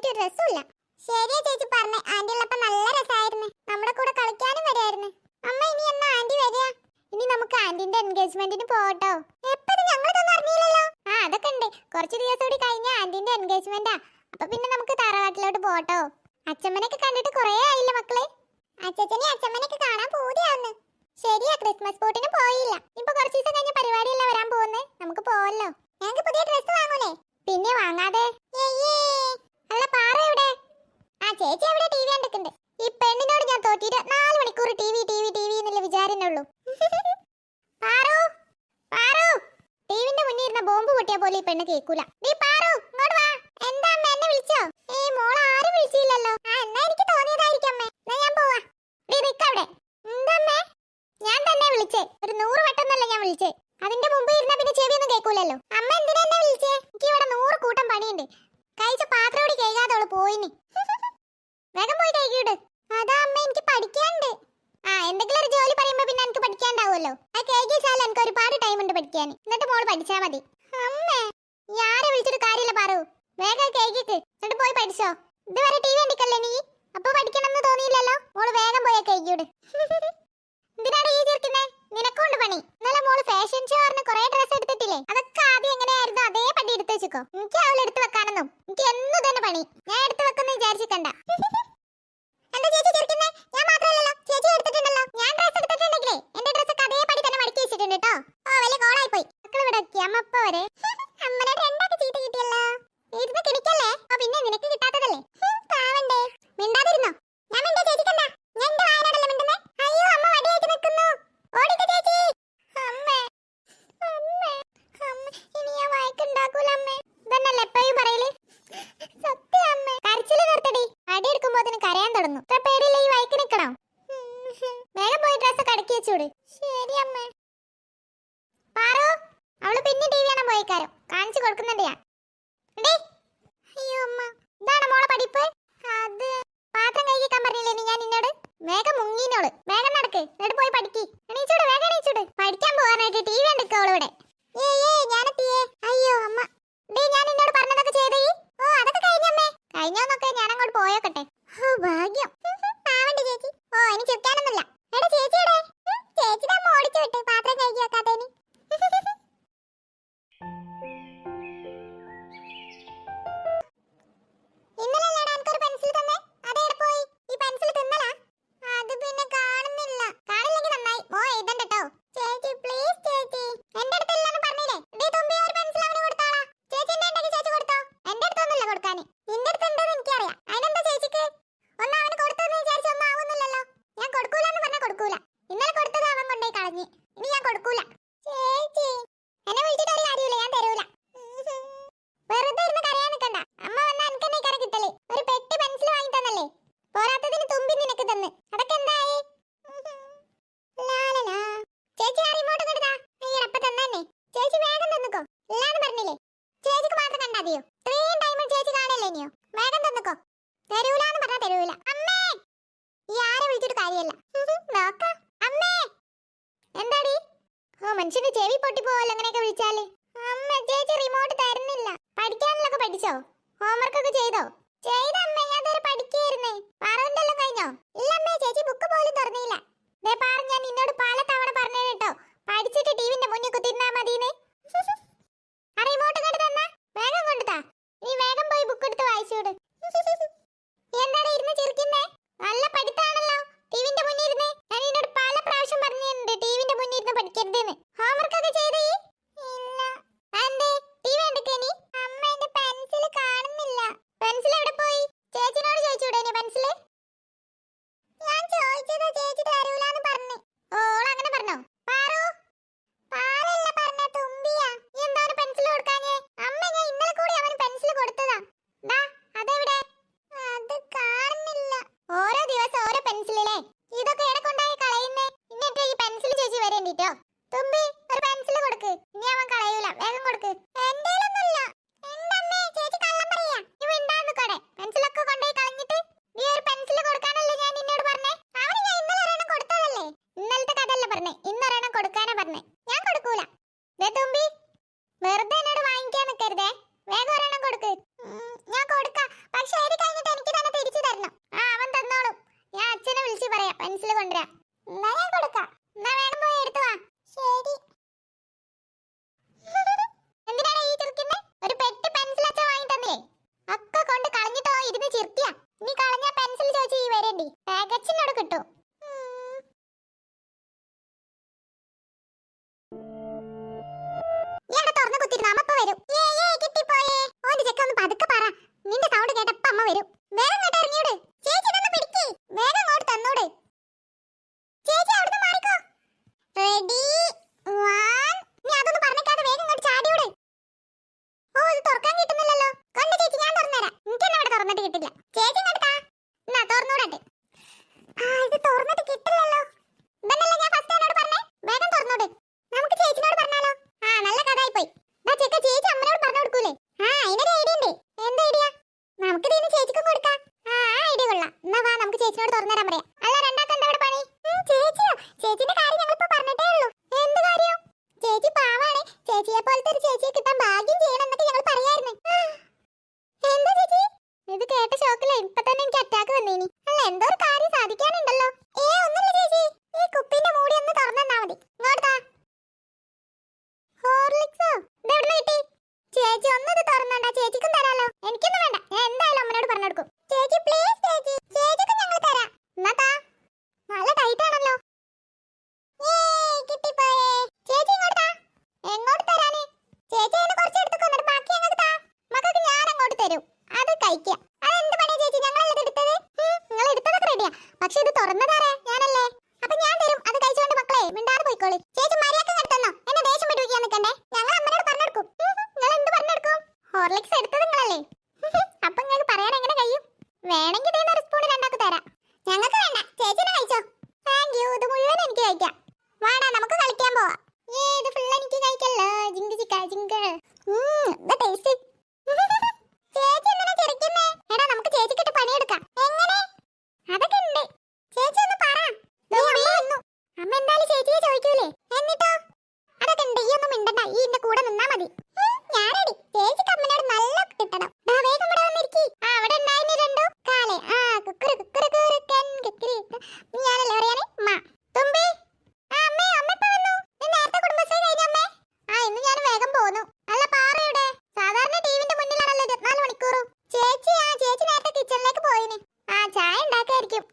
പോയിട്ട് ഡ്രസ്സും ഇല്ല ശരിയാ ചേച്ചി പറഞ്ഞേ. ആന്റി ഉള്ളപ്പ നല്ല രസമായിരുന്നു നമ്മുടെ കൂടെ കളിക്കാനും വരുമായിരുന്നു അമ്മ ഇനി എന്നാ ആന്റി വരിക? ഇനി നമുക്ക് ആന്റിന്റെ എൻഗേജ്മെന്റിന് പോകട്ടോ. എപ്പോഴും ഞങ്ങളിതൊന്നും അറിഞ്ഞില്ലല്ലോ. ആ അതൊക്കെ ഉണ്ട്. കുറച്ച് ദിവസം കൂടി കഴിഞ്ഞ ആന്റിന്റെ എൻഗേജ്മെന്റാ. അപ്പൊ പിന്നെ നമുക്ക് തറവാട്ടിലോട്ട് പോകട്ടോ. അച്ഛമ്മനൊക്കെ കണ്ടിട്ട് കുറേ ആയില്ല മക്കളെ? അച്ഛച്ചനെ അച്ഛമ്മനൊക്കെ കാണാൻ പൂതിയാവുന്നു. ശരിയാ ക്രിസ്മസ് ബോട്ടിന് പോയില്ല. ഇപ്പൊ കുറച്ച് ദിവസം കഴിഞ്ഞ പരിപാടിയല്ല വരാൻ പോകുന്നേ നമുക്ക് പോവല്ലോ. ഞങ്ങൾക്ക് പുതിയ ഡ്രസ്സ് വാങ്ങൂലേ? പിന്നെ വാങ്ങാതെ ഏയ്യേ. അല്ല പാറ എവിടെ ആ ചേച്ചി അവിടെ ടി വി കണ്ടിട്ടുണ്ട്. ഈ പെണ്ണിനോട് ഞാൻ തോറ്റിട്ട് നാല് മണിക്കൂർ T V T V T V എന്നുള്ള വിചാരമേ ഉള്ളൂ പാറു പാറു. ടിവിന്റെ മുന്നിൽ ഇരുന്ന ബോംബ് പൊട്ടിയ പോലെ ഈ പെണ്ണ് കേൾക്കൂല നീ പാറു ഇങ്ങോട്ട് വാ. എന്താ അമ്മ എന്നെ വിളിച്ചോ? ഏ മോൾ ആരും വിളിച്ചില്ലല്ലോ. ആ എന്നാ എനിക്ക് തോന്നിയതായിരിക്കും അമ്മേ. എന്നാ ഞാൻ പോവാ. നീ നിക്കവിടെ എന്താമ്മേ ഞാൻ തന്നെ വിളിച്ചേ. ഒരു നൂറ് വട്ടം എന്നല്ല ഞാൻ വിളിച്ചേ. അതിന്റെ മുമ്പ് ഇരുന്ന പിന്നെ ചെവിയൊന്നും കേൾക്കൂലല്ലോ അമ്മ എന്തിനാ എന്നെ വിളിച്ചേ? എനിക്ക് ഇവിടെ നൂറ് കൂട്ടം പണിയുണ്ട്. കഴിച്ച കൂടി കഴുകാതെ അവൾ പോയിനി. വേഗം പോയി കഴുകിയിട് അതാ അമ്മ എനിക്ക് പഠിക്കാനുണ്ട്. ആ എന്തെങ്കിലും ഒരു ജോലി പറയുമ്പോ പിന്നെ എനിക്ക് പഠിക്കാണ്ടാവുമല്ലോ ആ കേക്ക് കഴുകിച്ചാൽ എനിക്ക് ഒരുപാട് ടൈം ഉണ്ട് പഠിക്കാൻ എന്നിട്ട് മോൾ പഠിച്ചാ മതി. അമ്മേ ആരെ വിളിച്ചിട്ട് കാര്യമില്ല പറയൂ. വേഗം കേക്കിട്ട് എന്നിട്ട് പോയി പഠിച്ചോ. ഇതുവരെ ടി വി കണ്ടിക്കല്ലേ നീ? അപ്പൊ പഠിക്കണമെന്ന് തോന്നിയില്ലല്ലോ? മോൾ വേഗം പോയാ കേക്കിയോട് എന്തിനാണ് ഈ ചേർക്കുന്നേ നിനക്കൊണ്ട് പണി. ഇന്നലെ മോൾ ഫാഷൻ ഷോ പറഞ്ഞ് കുറെ ഡ്രസ് എടുത്തിട്ടില്ലേ? അതൊക്കെ ആദ്യം എങ്ങനെയായിരുന്നു? അതേ പടി എടുത്ത് വെച്ചോ എനിക്ക് അവൾ വെക്കാനൊന്നും. എനിക്ക് എന്നും തന്നെ പണി. ഞാൻ എടുത്ത് വെക്കുന്ന വിചാരിച്ചിക്കണ്ട. അമ്മനെ രണ്ടാക്ക് ചീത്ത കിട്ടിയല്ലോ. ഇരുന്ന് കിണിക്കല്ലേ? പിന്നെ നിനക്ക് കിട്ടാത്തതല്ലേ? ഹും, പാവണ്ടേ മിണ്ടാതിരുന്നോ ഞാൻ മിണ്ടാ ചേച്ചിക്കണ്ട ഞാൻ എന്റെ വായനോടല്ല മിണ്ടുന്നേ അയ്യോ അമ്മ വടിയായിട്ട് നിൽക്കുന്നു ഓടിക്ക ചേച്ചി അമ്മേ അമ്മേ അമ്മ ഇനി ഞാൻ വഴക്കുണ്ടാക്കൂല അമ്മേ ഇതന്നല്ലേ എപ്പോഴും പറയൽ സത്യം അമ്മേ കരച്ചിൽ നിർത്തടി അടി എടുക്കുമ്പോത്തിന് കരയാൻ തുടങ്ങും ഇത്ര പേടിയില്ല ഈ വഴക്ക് നിൽക്കണോ വേഗം പോയി ഡ്രസ് കടക്കി വെച്ചൂട് ശരി അമ്മേ പാറു അവൾ പിന്നെ ടി വി കാണാൻ പോയിക്കാരോ കാണിച്ചു കൊടുക്കുന്നുണ്ട് ഞാൻ എടീ. അയ്യോ അമ്മ ഇതാണ് മോളെ പഠിപ്പ് അത് പാത്രം കഴുകിക്കാൻ പറഞ്ഞില്ലേ നീ ഞാൻ നിന്നോട് വേഗം മുങ്ങീനോൾ വേഗം നടക്ക്. എന്നിട്ട് പോയി പഠിക്ക്. ഓ മനുഷ്യന്റെ ചെവി പൊട്ടി പോവല്ലോ അങ്ങനെയൊക്കെ വിളിച്ചാൽ? അമ്മ ചേച്ചി റിമോട്ട് തരുന്നില്ല. പഠിക്കാനുള്ളൊക്കെ പഠിച്ചോ? ഹോംവർക്ക് ഒക്കെ ചെയ്തോ? ചെയ്ത പഠിക്കായിരുന്നേ. കഴിഞ്ഞോ? ഇല്ല അമ്മേ ചേച്ചി ബുക്ക് പോലും തുറന്നില്ല. ഞാൻ നിന്നോട് പല തവണ പറഞ്ഞു കേട്ടോ പഠിച്ചിട്ട് ടിവിന്റെ മുന്നിൽ കുത്തിരുന്നാ മതിന്ന് ആ റിമോട്ട് കൊണ്ട് തന്നാ വേഗം കൊണ്ടുതാ നീ വേഗം പോയി ബുക്ക് എടുത്ത് വായിച്ചോട് എന്താണ് ഇരുന്ന് ചിരിക്കുന്നേ നല്ല പഠിത്താണല്ലോ ടിവിന്റെ മുന്നിൽ ഇരുന്ന് ഞാൻ നിന്നോട് പല പ്രാവശ്യം പറഞ്ഞിട്ടുണ്ട് ടിവിന്റെ മുന്നിൽ ഇരുന്ന് പഠിക്കരുതെന്ന് തുമ്പി ഒരു പെൻസിൽ കൊടുക്ക്. ഇനി അവൻ കളയൂല. വേഗം കൊടുക്ക്. എന്റേലൊന്നുമില്ല എന്തമ്മേ? ചേച്ചി കള്ളം പറയാ. ഇവ ഉണ്ടാന്ന് കടെ പെൻസിലൊക്കെ കൊണ്ടുപോയി കളഞ്ഞിട്ട് നീ ഒരു പെൻസിൽ കൊടുക്കാനല്ലേ ഞാൻ നിന്നോട് പറഞ്ഞേ? അവന് ഞാൻ ഇന്നലെ ഒരെണ്ണം കൊടുത്തതല്ലേ? ഇന്നലത്തെ കഥയല്ല പറഞ്ഞേ. ഇന്ന് ഒരെണ്ണം കൊടുക്കാനാ പറഞ്ഞേ. ഞാൻ കൊടുക്കൂല. തുമ്പി വെറുതെ എന്നോട് വാങ്ങിക്കാൻ നിൽക്കരുതേ വേഗം ഒരെണ്ണം കൊടുക്ക്. ഞാൻ കൊടുക്കാം. പക്ഷെ എഴുതി കഴിഞ്ഞിട്ട് എനിക്ക് തന്നെ തിരിച്ചു തരണം. ആ അവൻ തന്നോളും. ഞാൻ അച്ഛനെ വിളിച്ച് പറയാം. പെൻസിൽ കൊണ്ടുവരാം എന്നാ ഞാൻ കൊടുക്കാം. എന്നാ വേഗം പോയി എടുത്തു വാ. ശരി. എന്തിനാണ് ഈ ചിരിക്കുന്നെ ഒരു പെട്ടി പെൻസിൽ അച്ഛൻ വാങ്ങി തന്നില്ലേ? ഒക്കെ കൊണ്ട് കളഞ്ഞിട്ടോ ഇരുന്ന് ചിരിക്കുക നീ കളഞ്ഞ പെൻസിൽ ചോദിച്ച് ഈ വരണ്ടി. തികച്ചിനോട് കിട്ടും. നിന്റെ സൗണ്ട് കേട്ടപ്പ അമ്മ വരും. വേറെ ഇങ്ങോട്ട് ഇറങ്ങിയുടെ. que tan തുറന്നതാരാ? ഞാനല്ലേ? അപ്പൊ ഞാൻ തരും. അത് കഴിച്ചുകൊണ്ട് മക്കളെ മിണ്ടാതെ പോയിക്കോളി. ചേച്ചി മര്യാദ നടത്തന്നോ എന്നെ ദേഷ്യം പിടിപ്പിക്കാൻ നിൽക്കണ്ടേ ഞങ്ങൾ അമ്മയോട് പറഞ്ഞെടുക്കും. നിങ്ങൾ എന്ത് പറഞ്ഞെടുക്കും? ഹോർലിക്സ് എടുത്തത് നിങ്ങളല്ലേ? അപ്പൊ നിങ്ങൾക്ക് പറയാൻ എങ്ങനെ കഴിയും? വേണമെങ്കിൽ ഇതേ ഒരു സ്പൂൺ രണ്ടാക്ക് തരാം. ഞങ്ങൾക്ക് വേണ്ട. ചേച്ചി കഴിച്ചോ? താങ്ക് യു ഇത് മുഴുവൻ എനിക്ക് കഴിക്കാം. വാടാ നമുക്ക് കളിക്കാൻ പോവാം. ഏ ഇത് ഫുൾ എനിക്ക് കഴിക്കല്ലോ? ജിങ്ക് ചിക്ക ജിങ്ക്. ടേസ്റ്റ് ചേച്ചി ആ ചേച്ചി നേരത്തെ കിച്ചണിലേക്ക് പോയിന്. ആ ചായ ഉണ്ടാക്കായിരിക്കും.